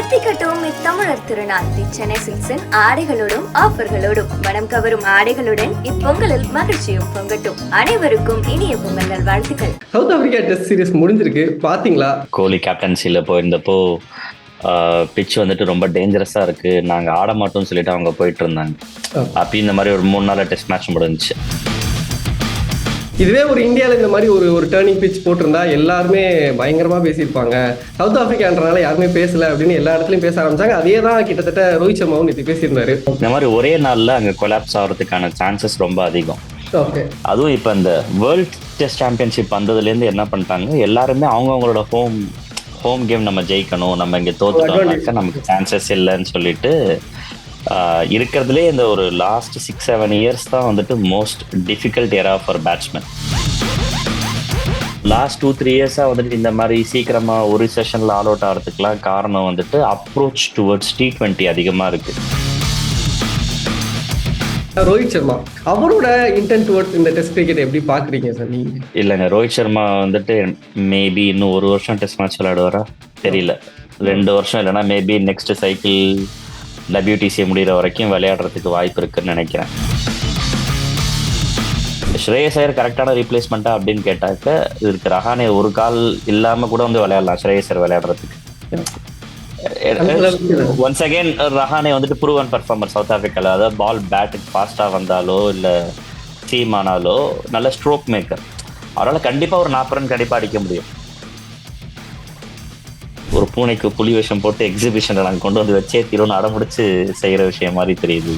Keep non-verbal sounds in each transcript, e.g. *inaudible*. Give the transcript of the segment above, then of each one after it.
எத்திக்கட்டும் இத்தமிழர் திருநாள். தி சென்னை சில்க்ஸின் ஆடைகளோடும் ஆஃபர்களோடும் மனம் கவரும் ஆடைகளுடன் இப்பொங்கலில் மகிழ்ச்சியும் பொங்கட்டும். அனைவருக்கும் இனிய பொங்கல் நல்வாழ்த்துக்கள் சவுத் ஆப்பிரிக்கா டெஸ்ட் சீரிஸ் முடிஞ்சிருக்கு. பாத்தீங்களா? கோலி கேப்டன்சியில் போயிருந்தப்போ பிச் வந்துட்டு ரொம்ப டேஞ்சரஸாக இருக்கு. நாங்கள் ஆட மாட்டோம்னு சொல்லிட்டு அவங்க போயிட்டு இருந்தாங்க. ஆ. அப்போ இந்த மாதிரி ஒரு மூணு நாள் டெஸ்ட் மேட்ச் முடிஞ்சுச்சு. இதுவே ஒரு இந்தியாவில் இந்த மாதிரி ஒரு ஒரு டேர்னிங் பிச் போட்டிருந்தா எல்லாருமே பயங்கரமா பேசியிருப்பாங்க. சவுத் ஆப்பிரிக்கான்றனால யாருமே பேசல அப்படின்னு எல்லா இடத்துலயும் பேச ஆரம்பிச்சாங்க. அதே தான் கிட்டத்தட்ட ரோஹித் சர்மாவும் நேற்று பேசியிருந்தாரு. இந்த மாதிரி ஒரே நாளில் அங்கே கொலாப்ஸ் ஆகிறதுக்கான சான்சஸ் ரொம்ப அதிகம். ஓகே அதுவும் இப்போ இந்த வேர்ல்ட் டெஸ்ட் சாம்பியன்ஷிப் வந்ததுலேருந்து என்ன பண்ணிட்டாங்க? எல்லாருமே அவங்கவுங்களோட ஹோம் ஹோம் கேம் நம்ம ஜெயிக்கணும். நம்ம இங்கே தோத்துட்டோம்னாக்கா நமக்கு சான்சஸ் இல்லைன்னு சொல்லிட்டு இருக்கிறதுலே இந்த ஒரு லாஸ்ட் சிக்ஸ் செவன் இயர்ஸ் தான் வந்துட்டு most difficult era for batsman last two three இயர்ஸாக வந்துட்டு இந்த மாதிரி சீக்கிரமாக ஒரு செஷனில் ஆல் அவுட் ஆகிறதுக்குலாம் காரணம் வந்துட்டு அப்ரோச் டுவர்ட்ஸ் டி டுவெண்ட்டி அதிகமாக இருக்குது ரோஹித் சர்மா அவரோட இன்டென்ட் டுவர்ட்ஸ் இந்த டெஸ்ட் கிரிக்கெட் எப்படி பாக்குறீங்க சார் நீங்க? இல்லைங்க ரோஹித் சர்மா வந்துட்டு மேபி இன்னும் ஒரு வருஷம் டெஸ்ட் மேட்ச் விளையாடுவாரா? தெரியல. ரெண்டு வருஷம் இல்லைன்னா மேபி நெக்ஸ்ட் சைக்கிள் டபிள்யூடிசி முடிகிற வரைக்கும் விளையாடுறதுக்கு வாய்ப்பு இருக்குன்னு நினைக்கிறேன். ஸ்ரேயஸ் ஐயர் கரெக்டான ரீப்ளேஸ்மெண்ட்டா அப்படின்னு கேட்டாக்க இதுக்கு ரஹானே ஒரு கால் இல்லாம கூட வந்து விளையாடலாம் ஸ்ரேயஸ் ஐயர் விளையாடுறதுக்கு. ஒன்ஸ் அகைன் ரஹானே வந்துட்டு ப்ரூவன் பர்ஃபார்மர் சவுத் ஆப்பிரிக்கால அதாவது பால் பேட்டுக்கு ஃபாஸ்ட்டாக வந்தாலோ இல்லை சீம் ஆனாலோ நல்ல ஸ்ட்ரோக் மேக்கர் அவரால் கண்டிப்பாக ஒரு நாற்பது ரன் கண்டிப்பாக அடிக்க முடியும். ஒரு பூனைக்கு புலி வேஷம் போட்டு எக்ஸிபிஷனை நாங்கள் கொண்டு வந்து வச்சே தீரோன்னு அடம்பிடிச்சு செய்கிற விஷயம் மாதிரி தெரியுது.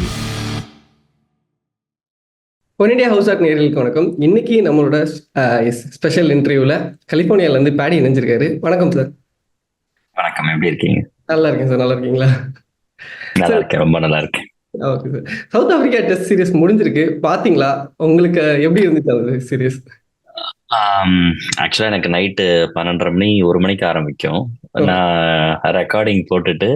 ஒன் இண்டியா ஹவுஸ் ஆட் நேர்களுக்கு வணக்கம். இன்னைக்கு நம்மளோட ஸ்பெஷல் இன்டர்வியூல கலிபோர்னியால இருந்து பேடி இணைஞ்சிருக்காரு. வணக்கம் சார் வணக்கம். எப்படி இருக்கீங்க? நல்லா இருக்கேன் சார் நல்லா இருக்கீங்களா? நல்லா இருக்கேன். ரொம்ப நல்லா இருக்கேன். Okay sir South Africa test series முடிஞ்சிருக்கு. பாத்தீங்களா? உங்களுக்கு எப்படி இருந்துச்சு அந்த சீரிஸ் ஆக்சுவலாக எனக்கு நைட்டு பன்னெண்டரை மணி ஒரு மணிக்கு ஆரம்பிக்கும். நான் ரெக்கார்டிங் போட்டுட்டு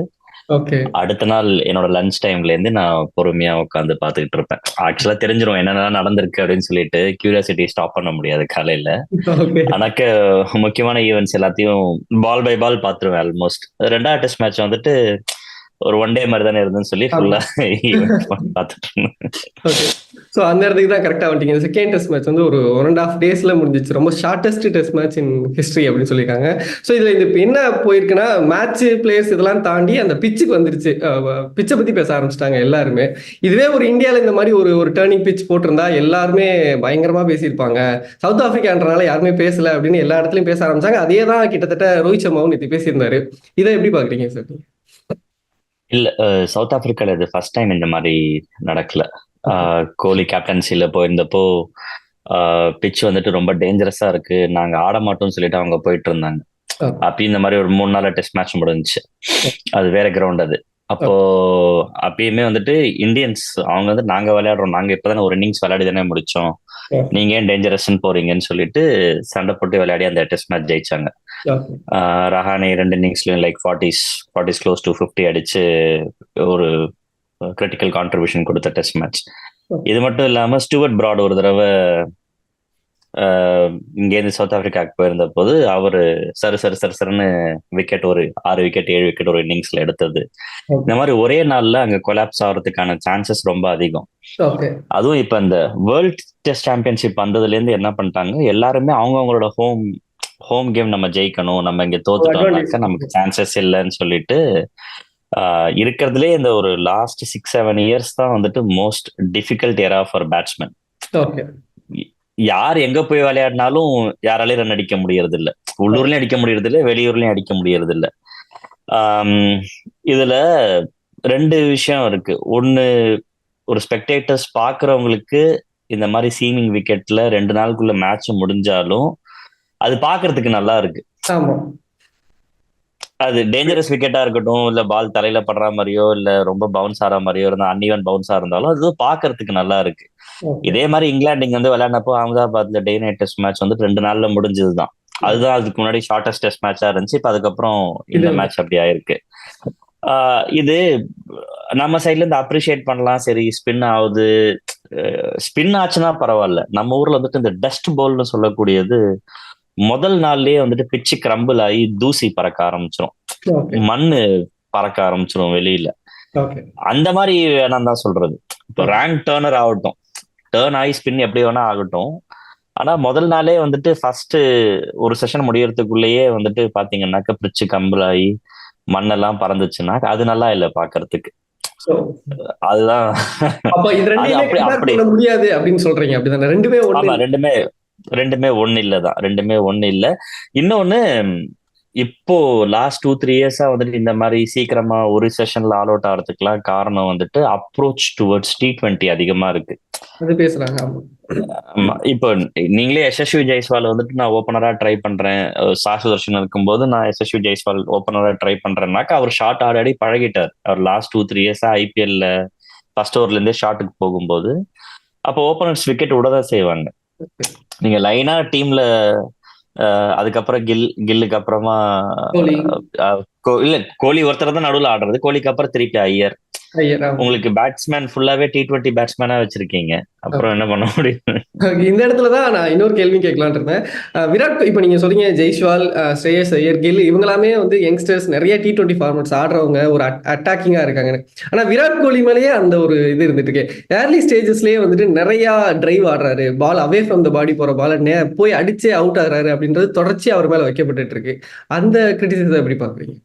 அடுத்த நாள் என்னோட லஞ்ச் டைம்ல இருந்து நான் பொறுமையா உட்காந்து பாத்துக்கிட்டு இருப்பேன். ஆக்சுவலா தெரிஞ்சிரும் என்னென்ன நடந்திருக்கு அப்படின்னு சொல்லிட்டு கியூரியாசிட்டி ஸ்டாப் பண்ண முடியாது காலையில. எனக்கு முக்கியமான ஈவெண்ட்ஸ் எல்லாத்தையும் பால் பை பால் பாத்துருவேன் ஆல்மோஸ்ட் ரெண்டாவது டெஸ்ட் மேட்ச் வந்துட்டு ஒரு ஒன் டே மாதிரி தானே இருந்துன்னு சொல்லி ஃபுல்லா பார்த்துட்டு ஸோ அந்த இடத்துக்கு தான் கரெக்டாக வந்துட்டீங்க. செகண்ட் டெஸ்ட் மேட்ச் வந்து ஒரு ஒன் அண்ட் ஆஃப் டேஸ்ல முடிஞ்சிச்சு. ரொம்ப shortest test match in history அப்படின்னு சொல்லியிருக்காங்க. ஸோ இதில் இது என்ன போயிருக்குன்னா மேட்ச் பிளேயர்ஸ் இதெல்லாம் தாண்டி அந்த பிச்சுக்கு வந்துருச்சு. பிச்சை பற்றி பேச ஆரம்பிச்சிட்டாங்க எல்லாருமே. இதுவே ஒரு இந்தியாவில் இந்த மாதிரி ஒரு ஒரு டேர்னிங் பிச் போட்டிருந்தா எல்லாருமே பயங்கரமா பேசியிருப்பாங்க. சவுத் ஆப்பிரிக்கான்றனால யாருமே பேசல அப்படின்னு எல்லா இடத்துலையும் பேச ஆரம்பிச்சாங்க. அதே தான் கிட்டத்தட்ட ரோஹித் சர்மாவும் நேற்று பேசியிருந்தாரு. இதை எப்படி பார்க்குறீங்க சார் இல்ல சவுத் ஆப்பிரிக்கால இது ஃபர்ஸ்ட் டைம் இந்த மாதிரி நடக்கல. கோலி கேப்டன்சில போயிருந்தப்போ பிச் வந்துட்டு ரொம்ப டேஞ்சரஸா இருக்கு. நாங்க ஆட மாட்டோம்னு சொல்லிட்டு அவங்க போயிட்டு இருந்தாங்க. ஆ. அப்ப இந்த மாதிரி ஒரு மூணு நாள் டெஸ்ட் மேட்ச் முடிஞ்சுச்சு. அது வேற கிரவுண்ட் அது. அப்போ அப்பயுமே வந்துட்டு இந்தியன்ஸ் அவங்க வந்து நாங்க விளையாடுறோம். நாங்க இப்பதானே ஒரு இன்னிங்ஸ் விளையாடி தானே முடிச்சோம். நீங்க ஏன் டேஞ்சரஸ்ன்னு போறீங்கன்னு சொல்லிட்டு சண்டை போட்டு விளையாடி அந்த டெஸ்ட் மேட்ச் ஜெயிச்சாங்க. ரஹானே ரெண்டு இன்னிங்ஸ்லயும் like forties forties close to fifty அடிச்சு ஒரு கிரிட்டிக்கல் கான்ட்ரிபியூஷன் கொடுத்த டெஸ்ட் மேட்ச் இது மட்டும் இல்லாம ஸ்டூவர்ட் பிராட் ஒரு தடவை இங்கேருந்து சவுத் ஆப்பிரிக்காவுக்கு போயிருந்த போது அவரு சரு சரு சரு சருன்னு விக்கெட் ஒரு ஆறு விக்கெட் ஏழு விக்கெட் ஒரு இன்னிங்ஸ்ல எடுத்தது. இந்த மாதிரி ஒரே நாள்ல அங்க கொலாப்ஸ் ஆகிறதுக்கான சான்சஸ் ரொம்ப அதிகம். அதுவும் இப்ப இந்த வேர்ல்ட் டெஸ்ட் சாம்பியன்ஷிப் வந்ததுல இருந்து என்ன பண்ணிட்டாங்க? எல்லாருமே அவங்கவுங்களோட ஹோம் ஹோம் கேம் நம்ம ஜெயிக்கணும் நம்ம இங்க தோத்துட்டோம்னாக்கா நமக்கு சான்சஸ் இல்லைன்னு சொல்லிட்டு இருக்கிறதுலே இந்த ஒரு லாஸ்ட் சிக்ஸ் செவன் இயர்ஸ் தான் வந்துட்டு most difficult era for batsman okay யார் எங்க போய் விளையாடினாலும் யாராலையும் ரன் அடிக்க முடியறது இல்ல உள்ளூர்லயும் அடிக்க முடியறது இல்ல வெளியூர்லயும் அடிக்க முடியறது இல்ல இதுல ரெண்டு விஷயம் இருக்கு. ஒன்னு ஒரு ஸ்பெக்டேட்டர்ஸ் பாக்குறவங்களுக்கு இந்த மாதிரி சீமிங் விக்கெட்ல ரெண்டு நாளுக்குள்ள மேட்ச் முடிஞ்சாலும் அது பாக்குறதுக்கு நல்லா இருக்கு. அது டேஞ்சரஸ் விக்கெட்டா இருக்கட்டும் இல்ல பால் தலையில படுற மாதிரியோ இல்ல ரொம்ப பவுன்ஸ் ஆற மாதிரியோ இருந்தா அன்இவன் பவுன்ஸா இருந்தாலும் அது பாக்குறதுக்கு நல்லா இருக்கு. இதே மாதிரி இங்கிலாந்து இங்க வந்து விளையாடினப்போ அகமதாபாத்ல டே நைட் டெஸ்ட் மேட்ச் வந்து ரெண்டு நாள்ல முடிஞ்சதுதான். அதுதான் அதுக்கு முன்னாடி ஷார்டஸ்ட் டெஸ்ட் மேட்சா இருந்துச்சு இப்ப அதுக்கப்புறம் இந்த மேட்ச் அப்படி ஆயிருக்கு. ஆஹ் இது நம்ம சைட்ல இருந்து அப்ரிஷியேட் பண்ணலாம் சரி ஸ்பின் ஆகுது. ஸ்பின் ஆச்சுன்னா பரவாயில்ல. நம்ம ஊர்ல வந்துட்டு இந்த டஸ்ட் பால்னு சொல்லக்கூடியது முதல் நாள்லயே வந்துட்டு பிச்சு கிரம்பிள் ஆகி தூசி பறக்க ஆரம்பிச்சிரும். ஓகே மண்ணு பறக்க ஆரம்பிச்சிரும் வெளியில. அந்த மாதிரி வேணாம் தான் சொல்றது. இப்போ ரேங்க் டேர்னர் ஆகட்டும். டேர்ன் ஆகி ஸ்பின் எப்படி வேணா ஆகட்டும். ஆனா முதல் நாளே வந்துட்டு ஃபர்ஸ்ட் ஒரு செஷன் முடியறதுக்குள்ளேயே வந்துட்டு பாத்தீங்கன்னாக்க பிரிச்சு கம்பலாகி மண்ணெல்லாம் பறந்துச்சுன்னா அது நல்லா இல்லை பாக்குறதுக்கு. அதுதான். அப்படின்னு சொல்றீங்க. ரெண்டுமே ஒண்ணு. ரெண்டுமே ஒண்ணு இல்லதான் ரெண்டுமே ஒண்ணு இல்ல. இன்னொன்னு இப்போ லாஸ்ட் டூ த்ரீ இயர்ஸா வந்துட்டு இந்த மாதிரி சீக்கிரமா ஒரு செஷன்ல ஆல் அவுட் ஆகிறதுக்குலாம் காரணம் வந்துட்டு அப்ரோச் டுவர்ட்ஸ் டி டுவெண்ட்டி அதிகமா இருக்கு. இப்போ நீங்களே எஸ்எஸ்வி ஜெய்ஸ்வால் வந்துட்டு நான் ஓப்பனரா ட்ரை பண்றேன். அஹ் சா சுதர்ஷன் இருக்கும்போது நான் எஸ்எஸ்வி ஜெய்ஸ்வால் ஓப்பனரா ட்ரை பண்றேன்னாக்கா அவர் ஷார்ட் ஆல்ரெடி பழகிட்டார். அவர் லாஸ்ட் டூ த்ரீ இயர்ஸா ஐபிஎல்ல ஃபர்ஸ்ட் ஓவர்ல இருந்தே ஷார்ட்டுக்கு போகும்போது. அப்போ ஓப்பனர்ஸ் விக்கெட் விட தான் செய்வாங்க. நீங்க லைனா டீம்ல அதுக்கப்புறம் கில் கில்லுக்கு அப்புறமா இல்ல கோலி ஒருத்தர் தான் நடுவுல ஆடுறது கோலிக்கு அப்புறம் திருப்பி ஐயர். உங்களுக்கு பேட்ஸ்மேன் ஃபுல்லாவே டி டுவெண்ட்டி பேட்ஸ்மேனா வச்சிருக்கீங்க. அப்புறம் என்ன பண்ண முடியும்? இந்த இடத்துல தான் நான் இன்னொரு கேள்வி கேட்கலாம்னு இருந்தேன். விராட் இப்போ நீங்க சொல்றீங்க ஜெய்ஸ்வால் அஹ் ஸ்ரேயஸ் ஐயர் கில் இவங்களாமே வந்து யங்ஸ்டர்ஸ் நிறைய டி டுவெண்ட்டி ஃபார்மட்ஸ் ஆடுறவங்க ஒரு அட்டாக்கிங்கா இருக்காங்க. ஆனா விராட் கோலி மேலேயே அந்த ஒரு இது இருந்துட்டு இருக்கு. ஏர்லி ஸ்டேஜஸ்லயே வந்துட்டு நிறைய டிரைவ் ஆடுறாரு. பால் அவே ஃப்ரம் த பாடி போற பால் போய் அடிச்சே அவுட் ஆகுறாரு அப்படின்றது தொடர்ச்சி அவர் மேல வைக்கப்பட்டுட்டு இருக்கு. அந்த கிரிட்டிசிசம் எப்படி பாக்குறீங்க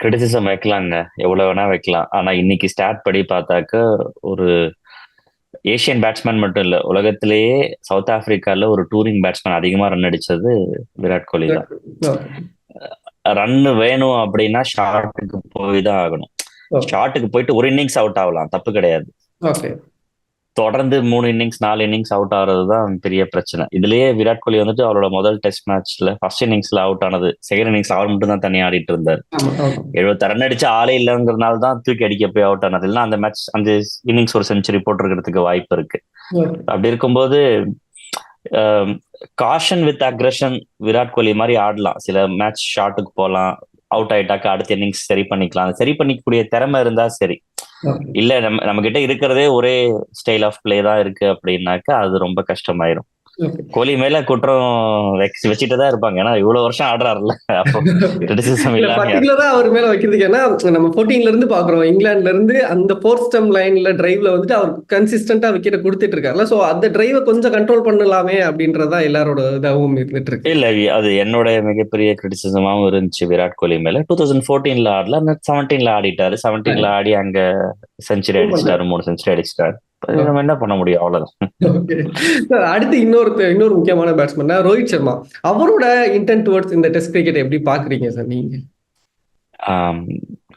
கிரிட்டிசிசம் வைக்கலாங்க. எவ்வளவு வேணா வைக்கலாம். ஆனா இன்னைக்கு ஸ்டார்ட் படி பார்த்தாக்க ஒரு ஏசியன் பேட்ஸ்மேன் மட்டும் இல்ல உலகத்திலேயே சவுத் ஆப்பிரிக்கால ஒரு டூரிங் பேட்ஸ்மேன் அதிகமா ரன் அடிச்சது விராட் கோலி தான். ரன் வேணும் அப்படின்னா ஷார்ட்டுக்கு போய் தான் ஆகணும். ஷார்ட்டுக்கு போயிட்டு ஒரு இன்னிங்ஸ் அவுட் ஆகலாம். தப்பு கிடையாது. தொடர்ந்து மூணு இன்னிங்ஸ் நாலு இன்னிங்ஸ் அவுட் ஆகிறது தான் பெரிய பிரச்சனை. இதுலயே விராட் கோலி வந்துட்டு அவரோட முதல் டெஸ்ட் மேட்ச்ல ஃபர்ஸ்ட் இன்னிங்ஸ்ல அவுட் ஆனது. செகண்ட் இன்னிங்ஸ் அவர் மட்டும் தான் தனியா ஆடிட்டு இருந்தார். எழுபத்தி ரன் அடிச்சு ஆளே இல்லைங்கிறதுனால தான் தூக்கி அடிக்க போய் அவுட் ஆனது. இல்லைன்னா அந்த மேட்ச் அந்த இன்னிங்ஸ் ஒரு செஞ்சுரி போட்டிருக்கிறதுக்கு வாய்ப்பு இருக்கு. அப்படி இருக்கும்போது caution with aggression Virat Kohli மாதிரி ஆடலாம். சில மேட்ச் ஷாட்டுக்கு போகலாம் அவுட் ஆயிட்டாக்க அடுத்த இன்னிங்ஸ் சரி பண்ணிக்கலாம் சரி பண்ணிக்கக்கூடிய திறமை இருந்தா சரி. இல்ல நம்ம நம்ம கிட்ட இருக்கிறதே ஒரே ஸ்டைல் ஆஃப் பிளே தான் இருக்கு அப்படின்னாக்கா அது ரொம்ப கஷ்டமாயிரும். கோலி மேல குற்றம் வச்சு வச்சுட்டு தான் இருப்பாங்க. ஏன்னா இவ்வளவு வருஷம் ஆடுறாருல்ல. பர்டிகுலரா அவர் மேல வைக்கிறதுக்கு ஏன்னா நம்ம 14 இருந்து பாக்குறோம். இங்கிலாந்துல இருந்து அந்த ஃபோர்த் ஸ்டம் லைன்ல டிரைவ்ல வந்துட்டு அவர் கன்சிஸ்டன்டா விக்கெட் கொடுத்துட்டு இருக்காருல்ல. சோ அந்த டிரைவை கொஞ்சம் கண்ட்ரோல் பண்ணலாமே அப்படின்றதா எல்லாரோட இதாகவும் இருந்துட்டு இருக்கு இல்ல அது என்னோட மிகப்பெரிய கிரிட்டிசிசமாவும் இருந்துச்சு. விராட் கோலி மேல. Two thousand ஃபோர்டீன்ல ஆடல. செவன்டீன்ல ஆடிட்டாரு. செவன்டீன்ல ஆடி அங்க செஞ்சுரி அடிச்சிட்டாரு. மூணு செஞ்சுரி அடிச்சிட்டாரு. நம்ம என்ன பண்ண முடியும்? அவ்வளவுதான். அடுத்து இன்னொரு இன்னொரு முக்கியமான பேட்ஸ்மேன் ரோஹித் சர்மா. அவரோட இன்டென்ட் டுவர்ட்ஸ் இந்த டெஸ்ட் கிரிக்கெட் எப்படி பாக்குறீங்க சார் நீங்க?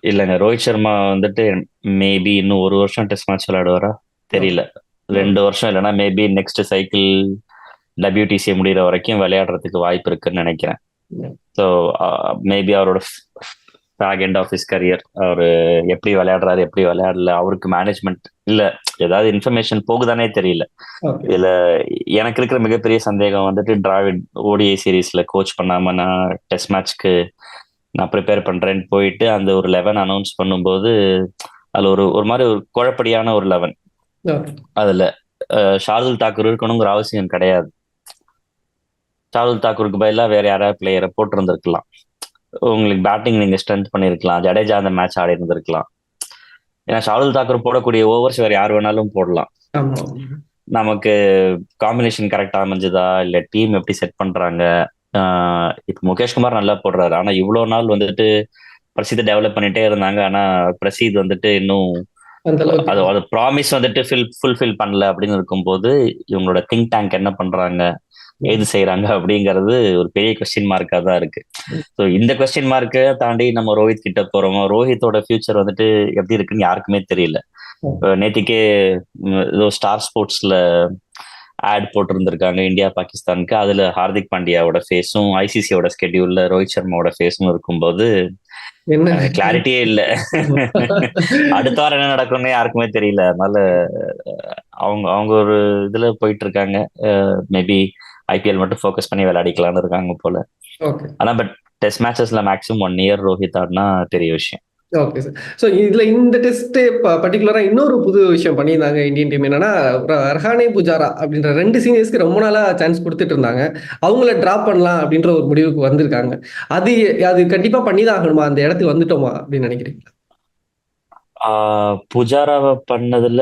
இல்லைங்க. ரோஹித் சர்மா வந்துட்டு மேபி இன்னும் ஒரு வருஷம் டெஸ்ட் மேட்ச் விளையாடுவாரா? தெரியல. ரெண்டு வருஷம் இல்லைன்னா மேபி நெக்ஸ்ட் சைக்கிள் டபிள்யூடிசி முடிகிற வரைக்கும் விளையாடுறதுக்கு வாய்ப்பு இருக்குன்னு நினைக்கிறேன். ஸோ மேபி அவரோட fag end of his career அவர் எப்படி விளையாடுறாரு எப்படி விளையாடல அவருக்கு மேனேஜ்மெண்ட் இல்ல ஏதாவது இன்ஃபர்மேஷன் போகுதானே தெரியல. இதுல எனக்கு இருக்கிற மிகப்பெரிய சந்தேகம் வந்துட்டு டிராவிட் ஓடிஐ சீரீஸ்ல கோச் பண்ணாம நான் டெஸ்ட் மேட்ச்க்கு நான் ப்ரிப்பேர் பண்றேன்னு போயிட்டு அந்த ஒரு லெவன் அனௌன்ஸ் பண்ணும்போது அதுல ஒரு ஒரு மாதிரி ஒரு குழப்படியான ஒரு லெவன். அதுல அஹ், ஷார்துல் தாக்கூர் இருக்கணுங்கிற அவசியம் கிடையாது ஷார்துல் தாக்கூருக்கு பதிலாக வேற யாராவது பிளேயரை போட்டிருந்திருக்கலாம் உங்களுக்கு பேட்டிங் நீங்க ஸ்ட்ரென்த் பண்ணிருக்கலாம் ஜடேஜா அந்த மேட்ச் ஆடி இருந்திருக்கலாம். ஏன்னா ஷார்துல் தாக்கூர் போடக்கூடிய ஓவர்ஸ் வேற யார் வேணாலும் போடலாம். நமக்கு காம்பினேஷன் கரெக்டா அமைஞ்சதா? இல்ல டீம் எப்படி செட் பண்றாங்க? இப்ப முகேஷ்குமார் நல்லா போடுறாரு. ஆனா இவ்வளவு நாள் வந்துட்டு பிரசித்தை டெவலப் பண்ணிட்டே இருந்தாங்க. ஆனா பிரசீத் வந்துட்டு இன்னும் அது அது ப்ராமிஸ் வந்துட்டு ஃபில் ஃபுல்ஃபில் பண்ணல அப்படின்னு இருக்கும்போது இவங்களோட திங்க் டேங்க் என்ன பண்றாங்க ஏது செய்யறாங்க அப்படிங்கிறது ஒரு பெரிய கொஸ்டின் மார்க்கா தான் இருக்கு. ஸோ இந்த கொஸ்டின் மார்க்கை தாண்டி நம்ம ரோஹித் கிட்ட போறோமோ? ரோஹித்தோட ஃபியூச்சர் வந்துட்டு எப்படி இருக்குன்னு யாருக்குமே தெரியல. நேத்திக்கே ஏதோ ஸ்டார் ஸ்போர்ட்ஸ்ல ஆட் போட்டிருந்திருக்காங்க இந்தியா பாகிஸ்தானுக்கு. அதுல ஹார்திக் பாண்டியாவோட ஃபேஸும் ஐசிசியோட ஸ்கெடியூல்ல ரோஹித் சர்மாவோட ஃபேஸும் இருக்கும்போது என்ன? கிளாரிட்டியே இல்ல. அடுத்த வாரம் என்ன நடக்கும்னு யாருக்குமே தெரியல. அதனால அவங்க அவங்க ஒரு இதுல போயிட்டு இருக்காங்க மேபி ஐபிஎல் மட்டும் ஃபோக்கஸ் பண்ணி விளையாடிக்கலாம்னு இருக்காங்க போல. ஆனா பட் டெஸ்ட் மேட்சஸ்ல மேக்ஸிமம் ஒன் இயர் ரோஹித் ஆடினா பெரிய விஷயம். ஓகே சார் ஸோ இதுல இந்த டெஸ்ட் பர்டிகுலரா இன்னொரு புது விஷயம் பண்ணியிருந்தாங்க இந்தியன் டீம் என்னன்னா ரஹானே புஜாரா அப்படின்ற ரெண்டு சீனியர்ஸ்க்கு ரொம்ப நாளா சான்ஸ் கொடுத்துட்டு இருந்தாங்க. அவங்கள டிராப் பண்ணலாம் அப்படின்ற ஒரு முடிவுக்கு வந்திருக்காங்க. அது அது கண்டிப்பா பண்ணி தான் ஆகணுமா அந்த இடத்துக்கு வந்துட்டோமா? அப்படின்னு நினைக்கிறீங்க ஆஹ் புஜாராவை பண்ணதுல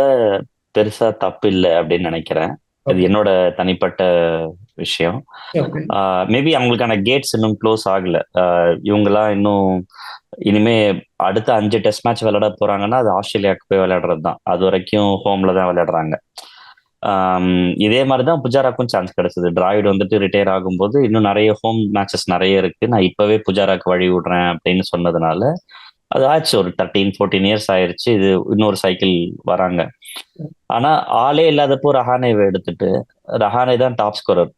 பெருசா தப்பு இல்லை அப்படின்னு நினைக்கிறேன். அது என்னோட தனிப்பட்ட விஷயம். மேபி அவங்களுக்கான கேட்ஸ் இன்னும் க்ளோஸ் ஆகல. இவங்கெல்லாம் இன்னும் இனிமே அடுத்த அஞ்சு டெஸ்ட் மேட்ச் விளையாட போறாங்கன்னா அது ஆஸ்திரேலியாவுக்கு போய் விளையாடுறது தான் அது வரைக்கும் ஹோம்ல தான் விளையாடுறாங்க. இதே மாதிரி தான் புஜாராக்கும் சான்ஸ் கிடைச்சது. டிராவிட் வந்துட்டு ரிட்டையர் ஆகும்போது இன்னும் நிறைய ஹோம் மேட்சஸ் நிறைய இருக்கு. நான் இப்பவே புஜாராக்கு வழி விடுறேன் அப்படின்னு சொன்னதுனால அது ஆச்சு. ஒரு தேர்ட்டீன் ஃபோர்டீன் இயர்ஸ் ஆயிருச்சு. இது இன்னொரு சைக்கிள் வராங்க. ஆனா ஆளே இல்லாதப்போ ரஹானேவை எடுத்துட்டு ரஹானே தான் டாப் ஸ்கோரர்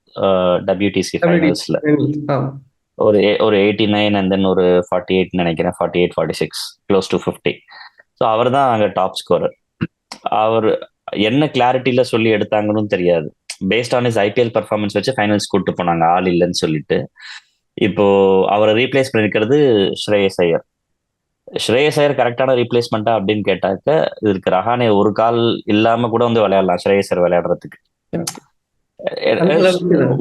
டபிள்யூடிசி ஃபைனல்ஸ்ல ஒரு ஒரு எயிட்டி நைன் அண்ட் தென் ஒரு ஃபார்ட்டி எயிட் நினைக்கிறேன். Forty eight forty six close to fifty so அவர் தான் அங்கே டாப் ஸ்கோரர் அவர் என்ன கிளாரிட்டியில சொல்லி எடுத்தாங்கன்னு தெரியாது. Based on his IPL performance வச்சு ஃபைனல்ஸ் கூட்டு போனாங்க. ஆள் இல்லைன்னு சொல்லிட்டு. இப்போ அவரை ரீப்ளேஸ் பண்ணிருக்கிறது ஸ்ரேயஸ் ஐயர். ஸ்ரேயஸ் ஐயர் கரெக்டான ரீப்ளேஸ்மெண்ட்டா அப்படின்னு கேட்டாக்க இதுக்கு ரஹானே ஒரு கால் இல்லாம கூட வந்து விளையாடலாம். ஸ்ரேயஸ் ஐயர் விளையாடுறதுக்கு.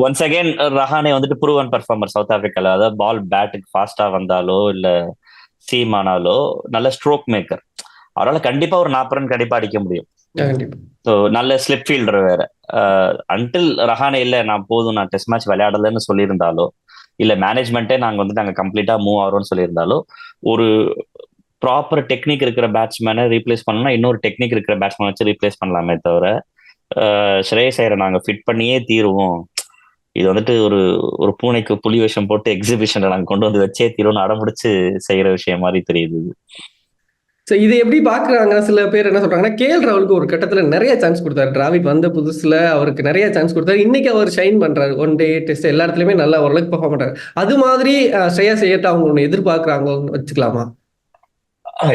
ஒன்ஸ் அகைன் ரஹானே வந்துட்டு ப்ரூவன் பர்ஃபார்மர் சவுத் ஆப்பிரிக்கால அதாவது பால் பேட்டுக்கு ஃபாஸ்டா வந்தாலோ இல்ல சீம் ஆனாலோ நல்ல ஸ்ட்ரோக் மேக்கர் அவரால் கண்டிப்பா ஒரு நாற்பது ரன் கண்டிப்பா அடிக்க முடியும். ஸோ நல்ல ஸ்லிப் ஃபீல்டர் வேற. அன்டில் ரஹானே இல்ல நான் போதும் நான் டெஸ்ட் மேட்ச் விளையாடலன்னு சொல்லியிருந்தாலோ இல்ல மேனேஜ்மெண்ட்டே நாங்க வந்து நாங்க கம்ப்ளீட்டா மூவ் ஆகிறோம்னு சொல்லியிருந்தாலோ ஒரு ப்ராப்பர் டெக்னிக் இருக்கிற பேட்ஸ்மேனை ரீப்ளேஸ் பண்ணணும்னா இன்னொரு டெக்னிக் இருக்கிற பேட்ஸ்மேன் வச்சு ரீப்ளேஸ் பண்ணலாமே தவிர ஸ்ரேயஸ் ஐயரை நாங்க ஃபிட் பண்ணியே தீருவோம். இது வந்துட்டு ஒரு ஒரு பூனைக்கு புலி வேஷம் போட்டு எக்ஸிபிஷன்ல நாங்க கொண்டு வந்து வச்சே தீரும்னு அடம்பிடிச்சு செய்யற விஷயம் மாதிரி தெரியுது இது. ஸோ எப்படி பார்க்குறாங்க சில பேர் என்ன சொல்றாங்கன்னா கேஎல் ராகுலுக்கு ஒரு கட்டத்துல நிறைய சான்ஸ் கொடுத்தாரு. டிராவிட் வந்த புதுசுல அவருக்கு நிறைய சான்ஸ் கொடுத்தாரு. இன்னைக்கு அவர் ஷைன் பண்றாரு. ஒன் டே டெஸ்ட் எல்லா இடத்துலயுமே நல்லா ஓரளவுக்கு பர்ஃபார்ம் பண்றாரு. அது மாதிரி ஸ்ரேயா செய்யட்டு அவங்க ஒன்று எதிர்பார்க்குறாங்கன்னு வச்சுக்கலாமா?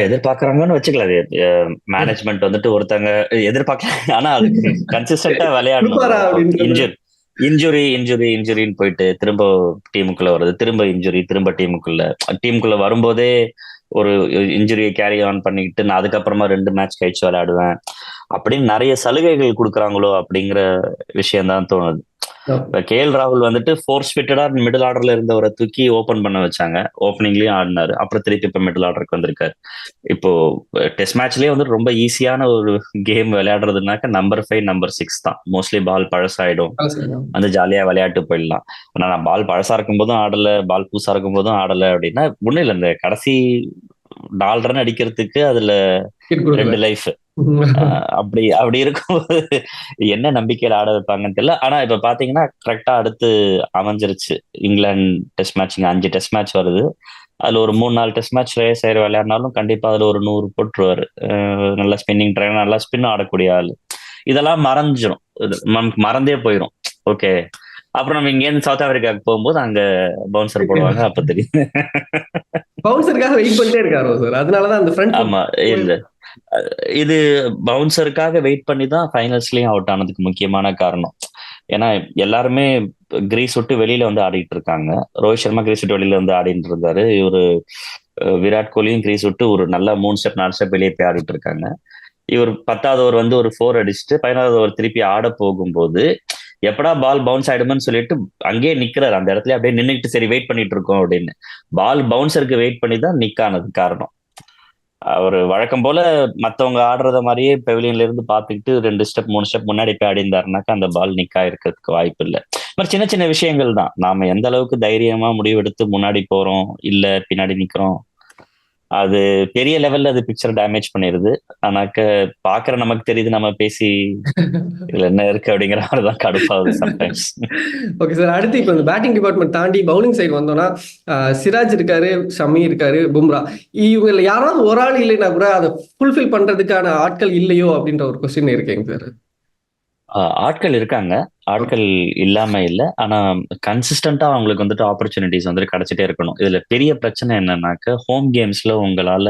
எதிர்பார்க்கறாங்கன்னு வச்சுக்கலாம் மேனேஜ்மெண்ட் வந்துட்டு ஒருத்தங்க எதிர்பார்க்க ஆனா அதுக்கு கன்சிஸ்டன்டா விளையாடணும்? இன்ஜுரி இன்ஜுரி இன்ஜுரி இன்ஜுரின்னு போயிட்டு திரும்ப டீமுக்குள்ள வருது திரும்ப இன்ஜுரி திரும்ப டீமுக்குள்ள டீமுக்குள்ள வரும்போதே ஒரு இன்ஜுரியை கேரி ஆன் பண்ணிக்கிட்டு நான் அதுக்கப்புறமா ரெண்டு மேட்ச் கழிச்சு விளையாடுவேன். அப்படின்னு நிறைய சலுகைகள் கொடுக்குறாங்களோ அப்படிங்கிற விஷயம் தான் தோணுது. கே எல் ராகுல் வந்துட்டு ஃபோர்ஸ் ஃபிட்டடா மிடில் ஆர்டர்ல இருந்தவரை தூக்கி ஓபன் பண்ண வச்சாங்க. ஓப்பனிங்லயும் ஆடினாரு. அப்புறம் திருப்பி இப்ப மிடில் ஆர்டருக்கு வந்திருக்காரு. இப்போ டெஸ்ட் மேட்ச்லயே வந்து ரொம்ப ஈஸியான ஒரு கேம் விளையாடுறதுனாக்க நம்பர் ஃபைவ் நம்பர் சிக்ஸ் தான். மோஸ்ட்லி பால் பழசாயிடும். வந்து ஜாலியா விளையாட்டு போயிடலாம். ஆனா நான் பால் பழசா இருக்கும் போதும் ஆடல பால் புதுசா இருக்கும் போதும் ஆடல அப்படின்னா ஒண்ணும் இல்ல. இந்த கடைசி நாலு ரன் அடிக்கிறதுக்கு அதுல ரெண்டு லைஃப் *laughs* அப்படி அப்படி இருக்கும்போது என்ன நம்பிக்கையில ஆட வைப்பாங்கன்னு தெரியல. ஆனா இப்ப பாத்தீங்கன்னா கரெக்டா அடுத்து அமைஞ்சிருச்சு. இங்கிலாந்து டெஸ்ட் மேட்ச் இங்க அஞ்சு டெஸ்ட் மேட்ச் வருது. அதுல ஒரு மூணு நாலு டெஸ்ட் மேட்ச் ஸ்ரேயஸ் ஐயர் விளையாடினாலும் கண்டிப்பா அதுல ஒரு நூறு போட்டுருவாரு. நல்லா ஸ்பின்னிங் ட்ரைனர் நல்லா ஸ்பின் ஆடக்கூடிய ஆளு. இதெல்லாம் மறைஞ்சிரும். நமக்கு மறந்தே போயிடும் ஓகே அப்புறம் நம்ம இங்க இருந்து சவுத் ஆப்பிரிக்காவுக்கு போகும்போது அங்க பவுன்சர் போடுவாங்க. அப்ப தெரியும் பவுன்சருக்காக வெயிட் பண்ணிட்டே இருக்காரு சார் அதனாலதான் அந்த ஃப்ரண்ட் ஆமா இல்ல. இது பவுன்சருக்காக வெயிட் பண்ணி தான் ஃபைனல்ஸ்லயும் அவுட் ஆனதுக்கு முக்கியமான காரணம். ஏன்னா எல்லாருமே கிரீஸ் விட்டு வெளியில வந்து ஆடிட்டு இருக்காங்க. ரோஹித் சர்மா கிரீஸ் விட்டு வெளியில வந்து ஆடிட்டு இருந்தாரு இவரு விராட் கோலியும் கிரீஸ் விட்டு ஒரு நல்ல மூணு ஸ்டெப் நாலு ஸ்டெப் வெளியே போய் ஆடிட்டு இருக்காங்க. இவர் பத்தாவது ஓவர் வந்து ஒரு ஃபோர் அடிச்சுட்டு பதினாவது ஓவர் திருப்பி ஆட போகும்போது எப்படா பால் பவுன்ஸ் ஆயிடுமோன்னு சொல்லிட்டு அங்கேயே நிக்கிறாரு. அந்த இடத்துல அப்படியே நின்னுட்டு சரி வெயிட் பண்ணிட்டு இருக்கோம் அப்படின்னு. பால் பவுன்சருக்கு வெயிட் பண்ணி தான் நிக்கானது காரணம். அவர் வழக்கம் போல மத்தவங்க ஆடுறத மாதிரியே பெவிலியன்ல இருந்து பாத்துக்கிட்டு ரெண்டு ஸ்டெப் மூணு ஸ்டெப் முன்னாடி போய் ஆடிந்தாருனாக்கா அந்த பால் நிக்கா இருக்கிறதுக்கு வாய்ப்பு இல்லை மாதிரி சின்ன சின்ன விஷயங்கள் தான். நாம எந்த அளவுக்கு தைரியமா முடிவெடுத்து முன்னாடி போறோம் இல்ல பின்னாடி நிக்கிறோம் அது பெரிய லெவல்ல அது பிக்சர் டேமேஜ் பண்ணிருது. ஆனாக்க பாக்குற நமக்கு தெரியுது நம்ம பேசி இதுல என்ன இருக்கு அப்படிங்கிற மாதிரி தான் கடுப்பாகுது சம்டைம்ஸ் ஓகே சார் அடுத்து இப்போ இந்த பேட்டிங் டிபார்ட்மெண்ட் தாண்டி பவுலிங் சைடு வந்தோம்னா சிராஜ் இருக்காரு ஷமி இருக்காரு பும்ரா. இவங்க யாராவது ஒரு ஆள் இல்லைன்னா கூட அதை ஃபுல்ஃபில் பண்றதுக்கான ஆட்கள் இல்லையோ அப்படின்ற ஒரு கொஸ்டின் இருக்கேங்க சார் ஆட்கள் இருக்காங்க. ஆட்கள் இல்லாம இல்ல. ஆனா கன்சிஸ்டண்டா அவங்களுக்கு வந்துட்டு ஆப்பர்ச்சுனிட்டிஸ் வந்துட்டு கிடைச்சிட்டே இருக்கணும். இதுல பெரிய பிரச்சனை என்னன்னாக்க ஹோம் கேம்ஸ்ல உங்களால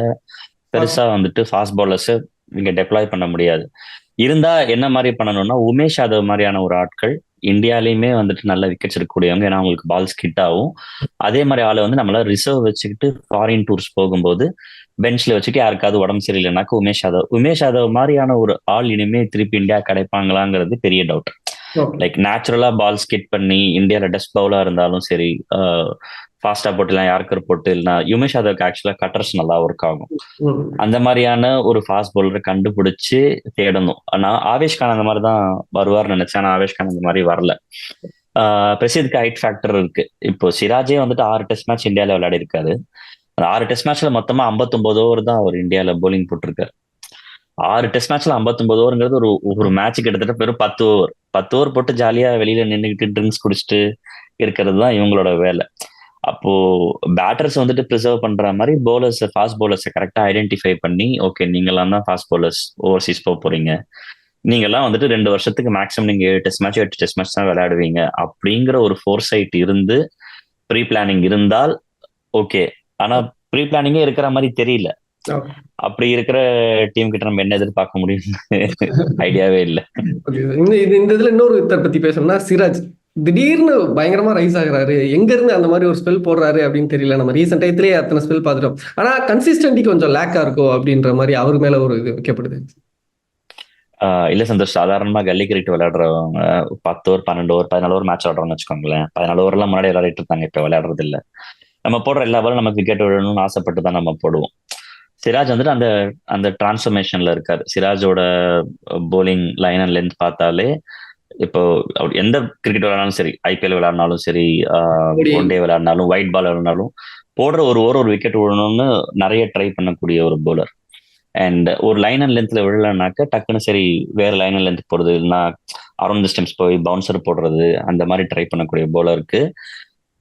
பெருசா வந்துட்டு ஃபாஸ்ட் பாலர்ஸ் நீங்க டெப்ளாய் பண்ண முடியாது. இருந்தா என்ன மாதிரி பண்ணணும்னா உமேஷ் யாதவ் மாதிரியான ஒரு ஆட்கள் இந்தியாலையுமே வந்துட்டு நல்ல விக்கெட்ஸ் எடுக்கக்கூடியவங்க ஏன்னா அவங்களுக்கு பால்ஸ் கிட் ஆகும். அதே மாதிரி ஆளை வந்து நம்மளால ரிசர்வ் வச்சுக்கிட்டு ஃபாரின் டூர்ஸ் போகும்போது பெஞ்ச்ல வச்சுட்டு யாருக்காவது உடம்பு சரியில்லைனாக்கா உமேஷ் யாதவ். உமேஷ் யாதவ் மாதிரியான ஒரு ஆள் இனிமே திருப்பி இந்தியா கிடைப்பாங்களாங்கிறது பெரிய டவுட் லைக் நேச்சுரலா பால் ஸ்கிட் பண்ணி இந்தியால டெஸ்ட் பவுலா இருந்தாலும் சரி ஃபாஸ்டா போட்டுலாம் யாருக்கர் போட்டு இல்லைனா யுமேஷ் யாதவ்க்கு ஆக்சுவலா கட்டர்ஸ் நல்லா ஒர்க் ஆகும். அந்த மாதிரியான ஒரு ஃபாஸ்ட் பவுலரை கண்டுபிடிச்சு தேடணும். நான் ஆவேஷ் கான் அந்த மாதிரி தான் வருவார்னு நினைச்சேன். ஆனா ஆவேஷ் கான் அந்த மாதிரி வரல. பிரசித்துக்கு ஹைட் ஃபேக்டர் இருக்கு. இப்போ சிராஜே வந்துட்டு ஆறு டெஸ்ட் மேட்ச் இந்தியாவில் விளையாடி இருக்காரு அந்த ஆறு டெஸ்ட் மேட்ச்ல மொத்தமா ஐம்பத்தொன்பது ஓவர் தான் அவர் இந்தியாவில் போலிங் போட்டிருக்காரு. ஆறு டெஸ்ட் மேட்ச்ல ஐம்பத்தொன்பது ஓவருங்கிறது ஒரு ஒரு மேட்ச் கிட்டத்தட்ட வெறும் பத்து ஓவர் பத்து ஓவர் போட்டு ஜாலியா வெளியில நின்றுக்கிட்டு ட்ரிங்க்ஸ் குடிச்சிட்டு இருக்கிறது தான் இவங்களோட வேலை. அப்போ பேட்டர்ஸ் வந்துட்டு ப்ரிசர்வ் பண்ற மாதிரி பவுலர்ஸ் ஃபாஸ்ட் பவுலர்ஸை கரெக்டா ஐடென்டிஃபை பண்ணி ஓகே நீங்களாம் தான் ஃபாஸ்ட் பவுலர்ஸ் ஓவர்சீஸ் போக போறீங்க. நீங்கெல்லாம் வந்துட்டு ரெண்டு வருஷத்துக்கு மேக்ஸிமம் நீங்க ஏழு டெஸ்ட் மேட்ச் எட்டு டெஸ்ட் மேட்ச் தான் விளையாடுவீங்க. அப்படிங்கிற ஒரு ஃபோர் சைட் இருந்து ப்ரீ பிளானிங் இருந்தால் ஓகே ஆனா ப்ரீ பிளானிங்கே இருக்கிற மாதிரி தெரியல. அப்படி இருக்கிற டீம் கிட்ட நம்ம என்ன எதிர்பார்க்க முடியும் *laughs* ஐடியாவே இல்ல. இந்த இந்த இதுல இன்னொரு வித்தர் பத்தி பேசணும்னா சிராஜ் திடீர்னு பயங்கரமா ரைஸ் ஆகுறாரு. எங்க இருந்து அந்த மாதிரி ஒரு ஸ்பெல் போடுறாரு அப்படின்னு தெரியல. நம்ம ரீசெண்ட் டயத்திலேயே அத்தனை ஸ்பெல் பார்த்துட்டோம். ஆனா கன்சிஸ்டன்டி கொஞ்சம் லேக்கா இருக்கும் அப்படின்ற மாதிரி அவர் மேல ஒரு இது வைக்கப்படுது. இல்ல சந்தோஷ் சாதாரணமா கல்லி கிரிக்கெட் விளையாடுறவங்க பத்து ஓவர் பன்னெண்டு ஓவர் பதினாலு ஓவர் மேட்ச் விளையாடுறோம்னு வச்சுக்கோங்களேன். பதினாலு ஓவர்லாம் முன்னாடி விளையாடிட்டு இருந்தாங்க. இப்ப விளையாடுறது இல்ல. நம்ம போடுற எல்லா பாலும் நமக்கு விக்கெட் விடணும்னு ஆசைப்பட்டு தான் நம்ம போடுவோம். சிராஜ் வந்துட்டு அந்த அந்த டிரான்ஸ்ஃபர்மேஷன்ல இருக்காரு. சிராஜோட போலிங் லைன் அண்ட் லென்த் பார்த்தாலே இப்போ எந்த கிரிக்கெட் விளையாடினாலும் சரி ஐபிஎல் விளையாடினாலும் சரி ஒன் டே விளையாடினாலும் ஒயிட் பால் விளையாடினாலும் போடுற ஒரு ஓவர் ஒரு விக்கெட் விடணும்னு நிறைய ட்ரை பண்ணக்கூடிய ஒரு போலர் அண்ட் ஒரு லைன் அண்ட் லென்த்ல விழலனாக்க டக்குன்னு சரி வேற லைன் அண்ட் லென்த் போடுறது இல்லைன்னா அரௌண்ட் ஸ்டெம்ஸ் போய் பவுன்சர் போடுறது அந்த மாதிரி ட்ரை பண்ணக்கூடிய போலருக்கு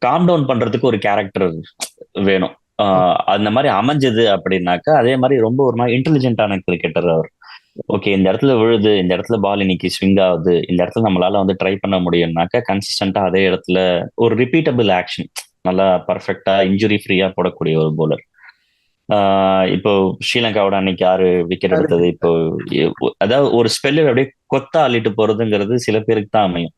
காம் டவுன் பண்றதுக்கு ஒரு கேரக்டர் வேணும். அந்த மாதிரி அமைஞ்சது அப்படின்னாக்கா அதே மாதிரி ரொம்ப ஒரு மாதிரி இன்டெலிஜென்டான கிரிக்கெட்டர் அவர். ஓகே இந்த இடத்துல விழுது இந்த இடத்துல பால் இன்னைக்கு ஸ்விங் ஆகுது இந்த இடத்துல நம்மளால வந்து ட்ரை பண்ண முடியும்னாக்கா கன்சிஸ்டண்டா அதே இடத்துல ஒரு ரிப்பீட்டபிள் ஆக்ஷன் நல்லா பர்ஃபெக்டா இன்ஜுரி ஃப்ரீயா போடக்கூடிய ஒரு போலர் இப்போ ஸ்ரீலங்காவோட அன்னைக்கு யாரு விக்கெட் எடுத்தது. இப்போ அதாவது ஒரு ஸ்பெல்லர் அப்படியே கொத்தா அள்ளிட்டு போறதுங்கிறது சில பேருக்கு தான் அமையும்.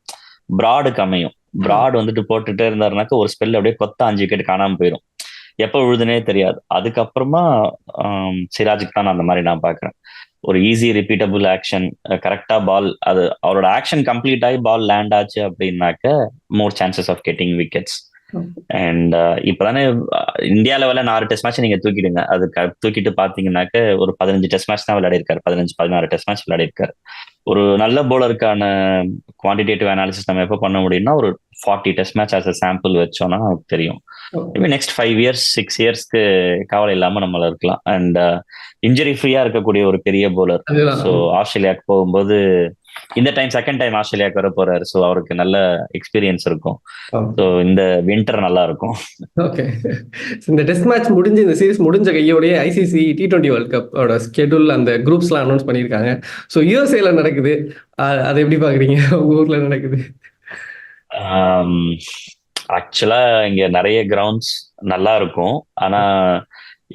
பிராடுக்கு அமையும். பிராட் வந்துட்டு போட்டுட்டே இருந்தாருனாக்க ஒரு ஸ்பெல் அப்படியே கொத்த அஞ்சு விக்கெட் காணாம போயிடும் எப்ப விழுதுனே தெரியாது. அதுக்கப்புறமா சிராஜுக்கு தான் அந்த மாதிரி நான் பாக்குறேன். ஒரு ஈஸி ரிப்பீட்டபிள் ஆக்ஷன் கரெக்டா பால் அது அவரோட ஆக்ஷன் கம்ப்ளீட் ஆகி பால் லேண்ட் ஆச்சு அப்படின்னாக்க more chances of getting wickets and இப்பதானே இந்தியா லெவல்ல நாலு டெஸ்ட் மேட்ச் நீங்க தூக்கிடுங்க. அது தூக்கிட்டு பாத்தீங்கன்னாக்க ஒரு பதினஞ்சு டெஸ்ட் மேட்ச் தான் விளையாடி இருக்காரு பதினஞ்சு பதினாறு டெஸ்ட் மேட்ச் விளையாடி இருக்காரு ஒரு நல்ல போலருக்கான குவான்டிடேட்டிவ் அனாலிசிஸ் நம்ம எப்போ பண்ண முடியும்னா ஒரு forty test match as a sample வச்சோம்னா நமக்கு தெரியும். Maybe next five years six இயர்ஸ்க்கு கவலை இல்லாம நம்மள இருக்கலாம். அண்ட் இன்ஜுரி ஃப்ரீயா இருக்கக்கூடிய ஒரு பெரிய போலர் ஸோ ஆஸ்திரேலியாவுக்கு போகும்போது இந்த டைம் செகண்ட் டைம் ஆஸ்திரேலியாவுக்கு வர போறாரு. ஸோ அவருக்கு நல்ல எக்ஸ்பீரியன்ஸ் இருக்கும். ஸோ இந்த வின்டர் நல்லா இருக்கும் ஓகே இந்த டெஸ்ட் மேட்ச் முடிஞ்சு இந்த சீரிஸ் முடிஞ்ச கையோடய ஐசிசி டி டுவெண்ட்டி வேர்ல்ட் கப்போட ஸ்கெடியூல் அந்த குரூப்ஸ்லாம் அனௌன்ஸ் பண்ணியிருக்காங்க. ஸோ யூஎஸ்ஏல நடக்குது. அதை எப்படி பாக்குறீங்க உங்க ஊர்ல நடக்குது? ஆக்சுவலா இங்க நிறைய கிரவுண்ட்ஸ் நல்லா இருக்கும் ஆனா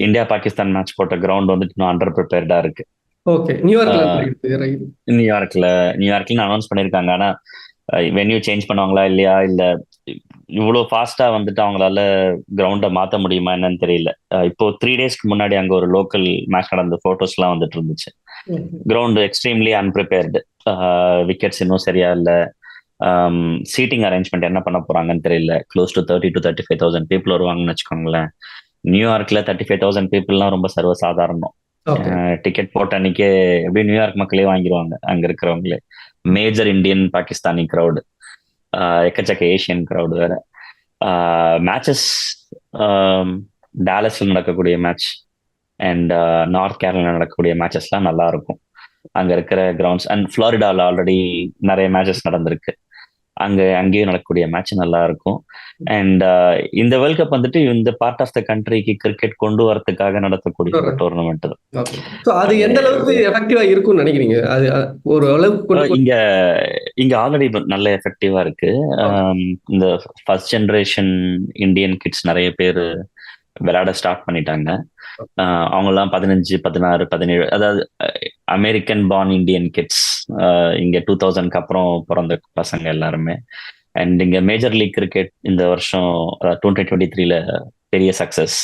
இந்தியா பாகிஸ்தான் மேட்ச் போட்ட கிரவுண்ட் வந்துட்டு இன்னும் அண்டர் ப்ரிப்பேர்டா இருக்கு. ஓகே நியூயார்க்ல நியூயார்க்ல நியூயார்க்ல அனௌன்ஸ் பண்ணிருக்காங்க. ஆனா வென்யூ சேஞ்ச் பண்ணுவாங்களா இல்லையா? இல்ல இவ்வளவு ஃபாஸ்டா வந்துட்டு அவங்களால கிரவுண்ட மாத்த முடியுமா என்னன்னு தெரியல. இப்போ த்ரீ டேஸ்க்கு முன்னாடி அங்க ஒரு லோக்கல் மேட்ச் நடந்த போட்டோஸ் எல்லாம் வந்துட்டு இருந்துச்சு. கிரவுண்ட் எக்ஸ்ட்ரீம்லி அன்பிரிப்பேர்டு விக்கெட்ஸ் இன்னும் சரியா இல்லை. சீட்டிங் அரேஞ்ச்மெண்ட் என்ன பண்ண போறாங்கன்னு தெரியல. Close to thirty to thirty five thousand people வருவாங்கன்னு வச்சுக்கோங்களேன். நியூயார்க்ல தேர்ட்டி ஃபைவ் தௌசண்ட் பீப்புள்லாம் ரொம்ப சர்வசாதாரணம் டிக்கெட் போட்ட அன்னைக்கு எப்படி நியூயார்க் மக்களே வாங்கிடுவாங்க அங்க இருக்கிறவங்களே. மேஜர் இந்தியன் பாகிஸ்தானி க்ரௌடு எக்கச்சக்க ஏஷியன் க்ரௌடு வேற. மேட்சஸ் டேலஸ்ல நடக்கக்கூடிய மேட்ச் அண்ட் நார்த் கேரளா நடக்கக்கூடிய மேட்சஸ்லாம் நல்லா இருக்கும். அங்க இருக்கிற கிரவுண்ட்ஸ் அண்ட் ஃப்ளாரிடால ஆல்ரெடி நிறைய மேட்சஸ் நடந்திருக்கு. அங்க அங்கேயும் நடக்கக்கூடிய மேட்ச் நல்லா இருக்கும் அண்ட் இந்த வேர்ல்ட் கப் வந்துட்டு இந்த பார்ட் ஆஃப் த கண்ட்ரிக்கு கிரிக்கெட் கொண்டு வரதுக்காக நடத்தக்கூடிய ஒரு டோர்னமெண்ட் தான் அது. எந்த அளவுக்கு எஃபெக்டிவா இருக்கும்னு நினைக்கிறீங்க? அது ஒரு அளவுக்கு இங்க இங்க ஆல்ரெடி நல்ல எஃபெக்டிவா இருக்கு. இந்த ஃபர்ஸ்ட் ஜென்ரேஷன் இந்தியன் கிட்ஸ் நிறைய பேர் விளையாட ஸ்டார்ட் பண்ணிட்டாங்க. அவங்கெல்லாம் பதினஞ்சு பதினாறு பதினேழு அதாவது அமெரிக்கன் பார்ன் இந்தியன் கிட்ஸ் இங்க டூ தௌசண்ட்க்கு அப்புறம் பிறந்த பசங்க எல்லாருமே. அண்ட் இங்க மேஜர் லீக் கிரிக்கெட் இந்த வருஷம் டுவெண்ட்டி டுவெண்ட்டி த்ரீல பெரிய சக்சஸ்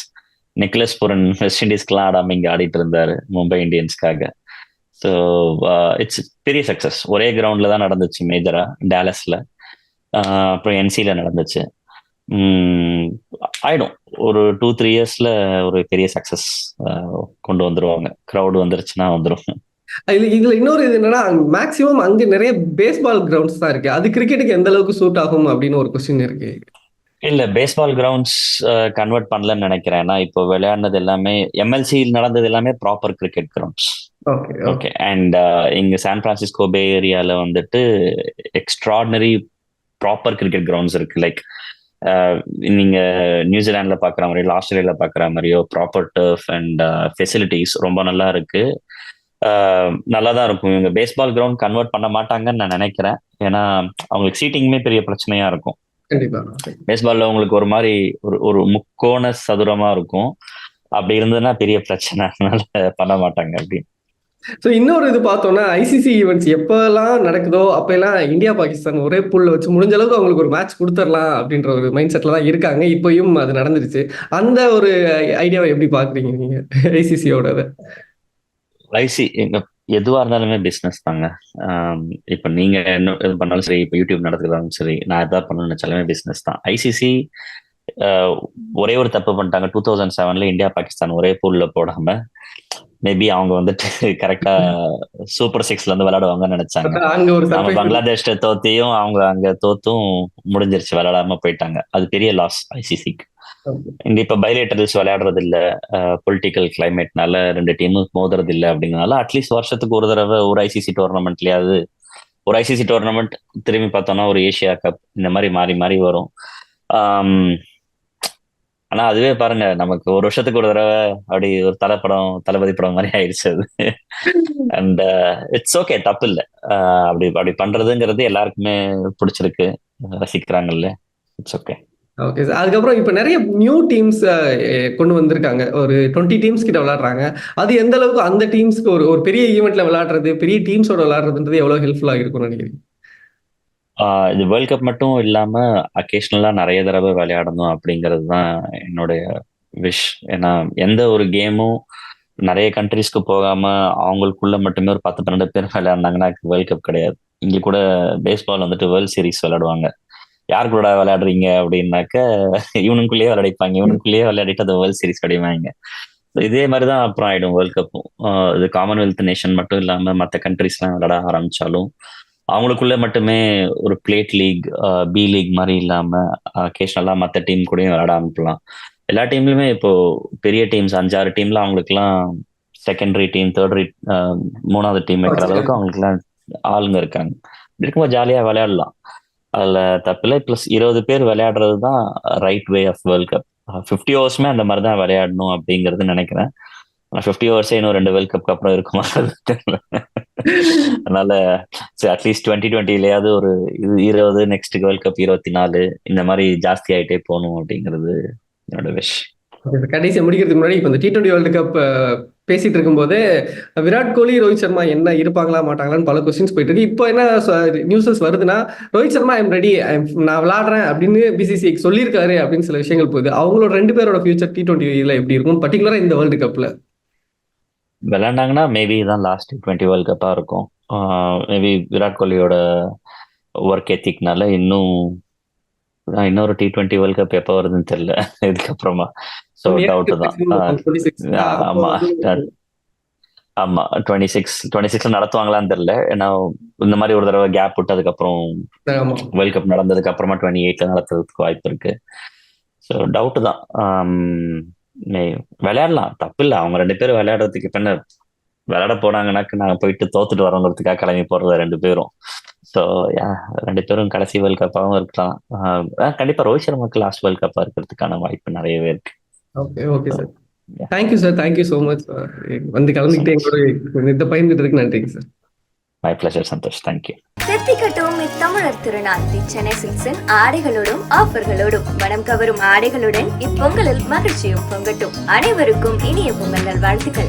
நிக்லஸ் புரன் வெஸ்ட் இண்டீஸ்க்குலாம் ஆடாம இங்க ஆடிட்டு இருந்தாரு மும்பை இந்தியன்ஸ்க்காக ஸோ இட்ஸ் பெரிய சக்சஸ் ஒரே கிரவுண்ட்ல தான் நடந்துச்சு மேஜரா டேலஸ்ல அப்புறம் என்சில நடந்துச்சு. ஆயிடும் ஒரு டூ த்ரீ இயர்ஸ்ல ஒரு பெரிய சக்சஸ் கொண்டு வந்துருவாங்க. க்ரௌடு வந்துருச்சுன்னா வந்துடும் இதுல இதுல இன்னொரு இது என்னன்னா மேக்சிமம் அங்க நிறைய பேஸ்பால் கிரவுண்ட்ஸ் தான் இருக்கு. அது கிரிக்கெட்டுக்கு எந்த அளவுக்கு சூட் ஆகும் அப்படின்னு ஒரு கொஸ்டின் இருக்கு. இல்ல பேஸ்பால் கிரவுண்ட்ஸ் கன்வெர்ட் பண்ணலன்னு நினைக்கிறேன். ஏன்னா இப்போ விளையாடினது எல்லாமே எம்எல்சி நடந்தது எல்லாமே proper cricket grounds okay and இங்க சான் பிரான்சிஸ்கோ பே ஏரியால வந்துட்டு எக்ஸ்ட்ராடினரி ப்ராப்பர் கிரிக்கெட் கிரவுண்ட்ஸ் இருக்கு. லைக் நீங்க நியூசிலாந்துல பாக்குற மாதிரியோ ஆஸ்திரேலியால பாக்குற மாதிரியோ ப்ராப்பர் டர்ஃப் அண்ட் ஃபெசிலிட்டிஸ் ரொம்ப நல்லா இருக்கு. நல்லா தான் இருக்கும். இவங்க பேஸ்பால் கிரவுண்ட் கன்வெர்ட் பண்ண மாட்டாங்கன்னு நான் நினைக்கிறேன். ஏன்னா அவங்களுக்கு சீட்டிங்குமே பெரிய பிரச்சனையா இருக்கும். பேஸ்பால்ல உங்களுக்கு ஒரு மாதிரி ஒரு ஒரு முக்கோண சதுரமா இருக்கும். அப்படி இருந்ததுன்னா பெரிய பிரச்சனை. அதனால பண்ண மாட்டாங்க அப்படின்னு. ஸோ இன்னொரு இது பார்த்தோம்னா ஐசிசி ஈவெண்ட்ஸ் எப்போல்லாம் நடக்குதோ அப்பெல்லாம் இந்தியா பாகிஸ்தான் ஒரே புல்ல வச்சு முடிஞ்ச அளவுக்கு அவங்களுக்கு ஒரு மேட்ச் கொடுத்துடலாம் அப்படின்ற ஒரு மைண்ட் செட்டில் தான் இருக்காங்க. இப்பயும் அது நடந்துருச்சு. அந்த ஒரு ஐடியாவை எப்படி பாக்குறீங்க நீங்க? ஐசிசியோட ஐசி எதுவா இருந்தாலுமே பிஸ்னஸ் தாங்க. இப்போ நீங்க என்ன இது பண்ணாலும் சரி இப்போ யூடியூப் நடத்துக்கிறதாலும் சரி நான் எதாவது பண்ணணும்னு நினச்சாலுமே பிஸ்னஸ் தான். ஐசிசி ஒரே ஒரு தப்பு பண்ணிட்டாங்க. டூ தௌசண்ட் செவன்ல இந்தியா பாகிஸ்தான் ஒரே பூல்ல போடாம மேபி அவங்க வந்துட்டு கரெக்டா சூப்பர் சிக்ஸ்ல இருந்து விளையாடுவாங்கன்னு நினைச்சாங்க. நம்ம பங்களாதேஷ்ட தோத்தியும் அவங்க அங்க தோத்தும் முடிஞ்சிருச்சு விளையாடாம போயிட்டாங்க. அது பெரிய லாஸ் ஐசிசிக்கு இங்க இப்ப பைலேட்டர்ஸ் விளையாடுறது இல்ல பொலிட்டிக்கல் கிளைமேட்னால ரெண்டு டீமும் மோதுறது இல்ல அப்படிங்கறதுனால அட்லீஸ்ட் வருஷத்துக்கு ஒரு தடவை ஒரு ஐசிசி டோர்னமெண்ட்லயாவது ஒரு ஐசிசி டோர்னமெண்ட் திரும்பி பார்த்தோம்னா ஒரு ஏஷியா கப் இந்த மாதிரி மாறி மாறி வரும். ஆனா அதுவே பாருங்க நமக்கு ஒரு வருஷத்துக்கு ஒரு தடவை அப்படி ஒரு தலைப்படம் தளபதி படம் மாதிரி ஆயிடுச்சு அது. அண்ட் இட்ஸ் ஓகே தப்பு இல்லை. Uh, அப்படி அப்படி பண்றதுங்கிறது எல்லாருக்குமே பிடிச்சிருக்கு. Uh, ரசிக்கிறாங்கல்ல. இட்ஸ் ஓகே ஓகே சார் அதுக்கப்புறம் இப்போ நிறைய நியூ டீம்ஸ் uh, கொண்டு வந்திருக்காங்க. ஒரு டுவெண்ட்டி டீம்ஸ் கிட்ட விளையாடுறாங்க. அது எந்த அளவுக்கு அந்த டீம்ஸ்க்கு ஒரு ஒரு பெரிய ஈவெண்ட்ல விளையாடுறது பெரிய டீம்ஸோட விளாடுறதுன்றது எவ்வளவு ஹெல்ப்ஃபுல்லாக இருக்கும்னு நினைக்கிறீங்க? இது வேர்ல்ட் கப் மட்டும் இல்லாம அக்கேஷ்னலா நிறைய தடவை விளையாடணும் அப்படிங்கிறது தான் என்னுடைய விஷ் ஏன்னா எந்த ஒரு கேமும் நிறைய கண்ட்ரிஸ்க்கு போகாம அவங்களுக்குள்ள மட்டுமே ஒரு பத்து பன்னெண்டு பேர் விளையாடினாங்கன்னா வேர்ல்ட் கப் கிடையாது. இங்க கூட பேஸ்பால் வந்துட்டு வேர்ல்ட் சீரிஸ் விளையாடுவாங்க. யார் கூட விளையாடுறீங்க அப்படின்னாக்க இவனுக்குள்ளேயே விளையாடிப்பாங்க. இவனுக்குள்ளேயே விளையாடிட்டு அந்த வேர்ல்ட் சீரிஸ் கிடைவாங்க இதே மாதிரி தான் அப்புறம் ஆயிடும் வேர்ல்ட் கப்பும் இது காமன்வெல்த் நேஷன் மட்டும் இல்லாம மற்ற கண்ட்ரிஸ்லாம் விளையாட ஆரம்பிச்சாலும் அவங்களுக்குள்ள மட்டுமே ஒரு பிளேட் லீக் பி லீக் மாதிரி இல்லாம அக்கேஷனலா மற்ற டீம் கூடயும் விளையாட ஆரம்பிக்கலாம். எல்லா டீம்லயுமே இப்போ பெரிய டீம்ஸ் அஞ்சாறு டீம்ல அவங்களுக்குலாம் செகண்டரி டீம் தேர்ட் மூணாவது டீம் வைக்கிற அளவுக்கு அவங்களுக்குலாம் ஆளுங்க இருக்காங்க. இருக்கும்போது ஜாலியா விளையாடலாம். அதுல தப்பில்லை. பிளஸ் இருபது பேர் விளையாடுறது தான் right way of world cup fifty ஓவர்ஸ்மே அந்த மாதிரி தான் விளையாடணும் அப்படிங்கிறது நினைக்கிறேன். ஆனால் ஃபிஃப்டி ஓவர்ஸே இன்னும் ரெண்டு வேர்ல்ட் கப்க்கு அப்புறம் இருக்குமா அதனால சரி அட்லீஸ்ட் டுவெண்ட்டி டுவெண்ட்டிலேயாவது ஒரு இது இருபது நெக்ஸ்ட் வேர்ல்ட் கப் இருபத்தி நாலு இந்த மாதிரி ஜாஸ்தி ஆயிட்டே போகணும் அப்படிங்கிறது என்னோட விஷ் கடைசியை முடிக்கிறதுக்கு முன்னாடி இப்போ இந்த டி டுவெண்ட்டி வேர்ல்டு கப் பேசிட்டு இருக்கும்போது விராட் கோலி ரோஹித் சர்மா என்ன இருப்பாங்களா மாட்டாங்களான்னு பல கொஸ்டின்ஸ் போயிட்டு இருக்கு இப்போ என்ன நியூஸஸ் வருதுன்னா ரோஹித் சர்மா ஐம் ரெடி நான் விளாடுறேன் அப்படின்னு பிசிசி சொல்லியிருக்காரு அப்படின்னு சில விஷயங்கள் போகுது. அவங்களோட ரெண்டு பேரோட ஃபியூச்சர் டி டுவெண்ட்டி எப்படி இருக்கும் பர்டிகுலராக இந்த வேர்ல்டு கப்ல விளையாண்டாங்கன்னா மேபி தான் லாஸ்ட் டுவெண்ட்டி வேர்ல்ட் கப்பா இருக்கும். மேபி விராட் கோலியோட ஒர்க் எத்திக்னால இன்னும் இன்னொரு டி டுவெண்ட்டி வேர்ல்ட் கப் எப்போ வருதுன்னு தெரியல. இதுக்கப்புறமா. ஸோ டவுட் தான். ஆமா. ஆமா. டுவெண்ட்டி சிக்ஸ் டுவெண்ட்டி சிக்ஸ்ல நடத்துவாங்களான்னு தெரியல. ஏன்னா இந்த மாதிரி ஒரு தடவை கேப் விட்டு அதுக்கப்புறம் வேர்ல்ட் கப் நடந்ததுக்கு அப்புறமா டுவெண்ட்டி எயிட்ல நடத்துறதுக்கு வாய்ப்பு இருக்கு. ஸோ டவுட் தான். விளையாடலாம். தப்பு இல்லை அவங்க ரெண்டு பேரும் விளையாடுறதுக்கு இப்ப என்ன விளையாட போனாங்கன்னாக்க நாங்கள் போயிட்டு தோத்துட்டு வரோங்கிறதுக்காக கிளம்பி போறது ரெண்டு பேரும். ஸோ ரெண்டு பேரும் கடைசி வேர்ல்ட் கப்பாகவும் இருக்கலாம். கண்டிப்பா ரோஹித் சர்மாக்கு லாஸ்ட் வேர்ல்ட் கப்பா இருக்கிறதுக்கான வாய்ப்பு நிறையவே இருக்கு. Okay okay sir thank you sir thank you so much வந்து கலந்துக்கிட்டு எங்களோட இந்த பயந்துட்டதுக்கு நன்றிங்க sir my pleasure Santhosh thank you தித்திக்கட்டும் இத்தமிழர் திருநாள் தி சென்னை சில்க்ஸின் ஆடைகளோடும் ஆஃபர்களோடும் மனம் கவரும் ஆடைகளுடன் இப்பொங்கலில் மகிழ்ச்சியும் பொங்கட்டும். அனைவருக்கும் இனிய பொங்கல் வாழ்த்துக்கள்.